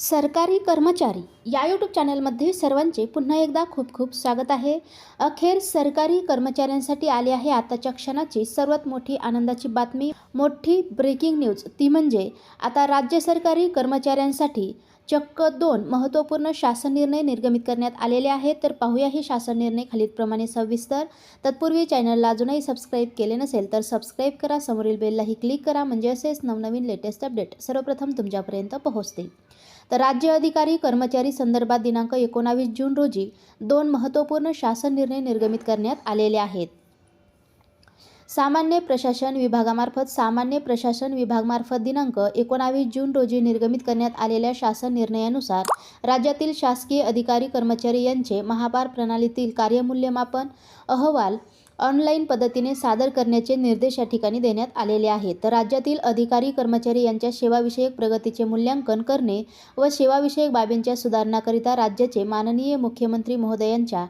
सरकारी कर्मचारी या यूट्यूब चॅनलमध्ये सर्वांचे पुन्हा एकदा खूप खूप स्वागत आहे. अखेर सरकारी कर्मचाऱ्यांसाठी आली आहे आताच्या क्षणाची सर्वात मोठी आनंदाची बातमी. मोठी ब्रेकिंग न्यूज ती म्हणजे आता राज्य सरकारी कर्मचाऱ्यांसाठी चक्क दोन महत्त्वपूर्ण शासन निर्णय निर्गमित करण्यात आलेले आहेत. तर पाहूया हे शासन निर्णय खालीलप्रमाणे सविस्तर. तत्पूर्वी चॅनलला अजूनही सबस्क्राईब केले नसेल तर सबस्क्राईब करा. समोरील बेललाही क्लिक करा. म्हणजे असेच नवनवीन लेटेस्ट अपडेट सर्वप्रथम तुमच्यापर्यंत पोहोचतील. तर राज्य अधिकारी कर्मचारी संदर्भात दिनांक एकोणावीस जून रोजी दोन महत्त्वपूर्ण शासन निर्णय निर्गमित करण्यात आलेले आहेत. सामान्य प्रशासन विभागामार्फत सामान्य प्रशासन विभागामार्फत दिनांक एकोणावीस जून रोजी निर्गमित करण्यात आलेल्या शासन निर्णयानुसार राज्यातील शासकीय अधिकारी कर्मचारी यांचे महापार प्रणालीतील कार्यमूल्यमापन अहवाल ऑनलाईन पद्धतीने सादर करण्याचे निर्देश या ठिकाणी देण्यात आलेले आहेत. तर राज्यातील अधिकारी कर्मचारी यांच्या सेवाविषयक प्रगतीचे मूल्यांकन करणे व सेवाविषयक बाबींच्या सुधारणाकरिता राज्याचे माननीय मुख्यमंत्री महोदयांच्या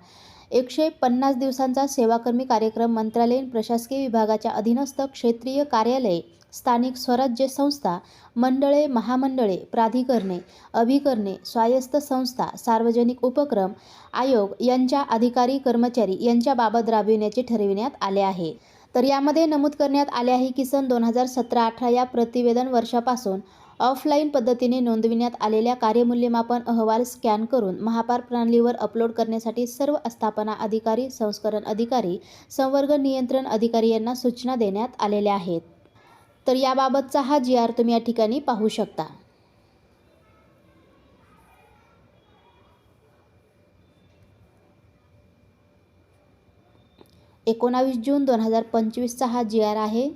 एकशे पन्नास दिवसांचा सेवाकर्मी कार्यक्रम मंत्रालयीन प्रशासकीय विभागाच्या अधीनस्थ क्षेत्रीय कार्यालये स्थानिक स्वराज्य संस्था मंडळे महामंडळे प्राधिकरणे अभिकरणे स्वायत्त संस्था सार्वजनिक उपक्रम आयोग यांच्या अधिकारी कर्मचारी यांच्याबाबत राबविण्याचे ठरविण्यात आले आहे. तर यामध्ये नमूद करण्यात आले आहे की सन दोन हजार सतरा अठरा या प्रतिवेदन वर्षापासून ऑफलाईन पद्धतीने नोंदविण्यात आलेल्या कार्यमूल्यमापन अहवाल स्कॅन करून महापार प्रणालीवर अपलोड करण्यासाठी सर्व आस्थापना अधिकारी संस्करण अधिकारी संवर्ग नियंत्रण अधिकारी यांना सूचना देण्यात आलेल्या आहेत. तर याबाबतचा हा जी आर तुम्ही या ठिकाणी पाहू शकता. एकोणावीस जून दोन हजार पंचवीसचा हा जी आर आहे.